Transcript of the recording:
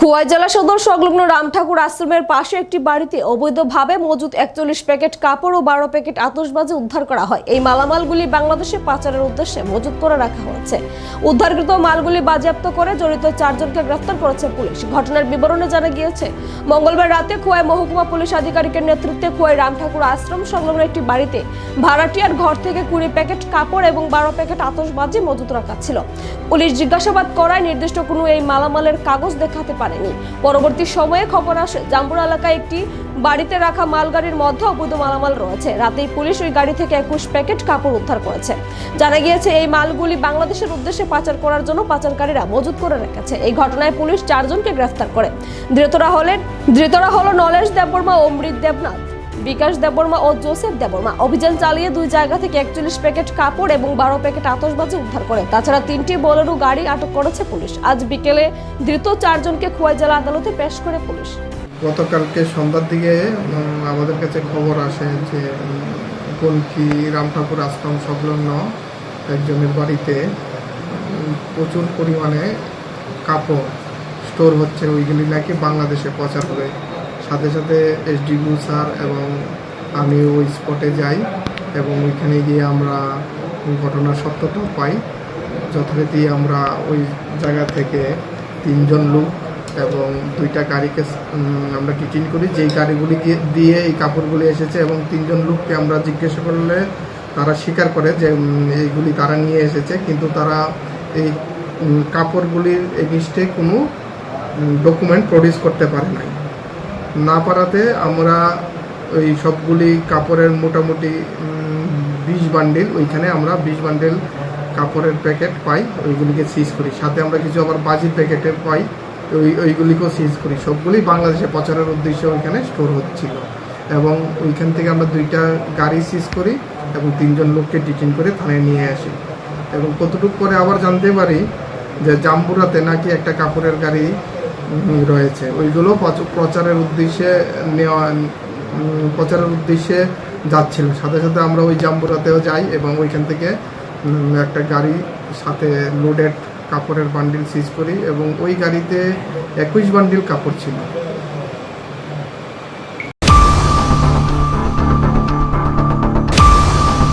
খোয়াই জেলা সদর সংলগ্ন রামঠাকুর আশ্রমের পাশে একটি বাড়িতে অবৈধভাবে মজুদ একচল্লিশ প্যাকেট কাপড় ও বারো প্যাকেট আতসবাজি উদ্ধার করা হয়। এই মালামালগুলি বাংলাদেশে পাচারের উদ্দেশ্যে মজুত করে রাখা হয়েছে। উদ্ধারকৃত মালগুলি বাজেয়াপ্ত করে জড়িত চারজনকে গ্রেফতার করেছে পুলিশ। ঘটনার বিবরণে জানা গিয়েছে, মঙ্গলবার রাতে খোয়াই মহকুমা পুলিশ আধিকারিকের নেতৃত্বে খোয়াই রামঠাকুর আশ্রম সংলগ্ন একটি বাড়িতে ভাড়াটিয়ার ঘর থেকে কুড়ি প্যাকেট কাপড় এবং বারো প্যাকেট আতসবাজি মজুত রাখা ছিল। পুলিশ জিজ্ঞাসাবাদ করায় নির্দিষ্ট কোনো এই মালামালের কাগজ দেখাতে পারেনি। পরবর্তী সময়ে খবর আসে জাম্বুর এলাকায় একটি বাড়িতে রাখা মালগাড়ির মধ্যে অবৈধ মালামাল রয়েছে। রাতেই পুলিশ ওই গাড়ি থেকে একুশ প্যাকেট কাপড় উদ্ধার করেছে। জানা গিয়েছে, এই মালগুলি বাংলাদেশের উদ্দেশ্যে পাচার করার জন্য পাচারকারীরা মজুত করে রেখেছে। এই ঘটনায় পুলিশ চারজনকে গ্রেফতার করে। ধৃতরা হলেন ধৃতরা হল নলেশ দেববর্মা অমৃত দেবনাথ। বিকাশ দেববর্মা ও জোসেফ দেববর্মা অভিযান চালিয়ে দুই জায়গা থেকে একচল্লিশ প্যাকেট কাপড় এবং বারো প্যাকেট আতসবাজি উদ্ধার করে। তাছাড়া তিনটি বোলেরো গাড়ি আটক করেছে পুলিশ। আজ বিকেলে ধৃত চারজনকে খোয়াই জেলা আদালতে পেশ করে পুলিশ। গতকালকে সন্ধ্যার দিকে আমাদের কাছে খবর আসে যে গলকি, রামঠাকুর আশ্রম সংলগ্ন একজনের বাড়িতে প্রচুর পরিমাণে কাপড় স্টোর হচ্ছে। ওইগুলি নাকি বাংলাদেশে পাচার হবে সাথে সাথে এসডিবিউ স্যার এবং আমি ওই স্পটে যাই এবং ওইখানে গিয়ে আমরা ঘটনার সত্যতা পাই। যথারীতি আমরা ওই জায়গা থেকে তিনজন লোক এবং দুইটা গাড়িকে আমরা ডিটেন করি। যেই গাড়িগুলি দিয়ে এই কাপড়গুলি এসেছে এবং তিনজন লোককে আমরা জিজ্ঞাসা করলে তারা স্বীকার করে যে এইগুলি তারা নিয়ে এসেছে। কিন্তু তারা এই কাপড়গুলির এগেনস্টে কোনো ডকুমেন্ট প্রডিউস করতে পারে নাই। না পারাতে আমরা ওই সবগুলি কাপড়ের মোটামুটি বিশ বান্ডিল, ওইখানে আমরা বিশ বান্ডিল কাপড়ের প্যাকেট পাই, ওইগুলিকে সিজ করি। সাথে আমরা কিছু আবার বাজির প্যাকেটে পাই, ওই, ওইগুলিকেও সিজ করি। সবগুলি বাংলাদেশে প্রচারের উদ্দেশ্যে ওইখানে স্টোর হচ্ছিল। এবং ওইখান থেকে আমরা দুইটা গাড়ি সিজ করি এবং তিনজন লোককে ডিটেন করে থানায় নিয়ে আসি। এবং কতটুকু পরে আবার জানতে পারি যে জাম্বুরাতে নাকি একটা কাপড়ের গাড়ি রয়েছে। ওইগুলো প্রচ- প্রচারের উদ্দেশ্যে নেওয়া প্রচারের উদ্দেশ্যে যাচ্ছিল। সাথে সাথে আমরা ওই জাম্বুরাতেও যাই এবং ওইখান থেকে একটা গাড়ি সাথে লোডেড কাপড়ের বান্ডিল সিজ করি এবং ওই গাড়িতে একুশ বান্ডিল কাপড় ছিল।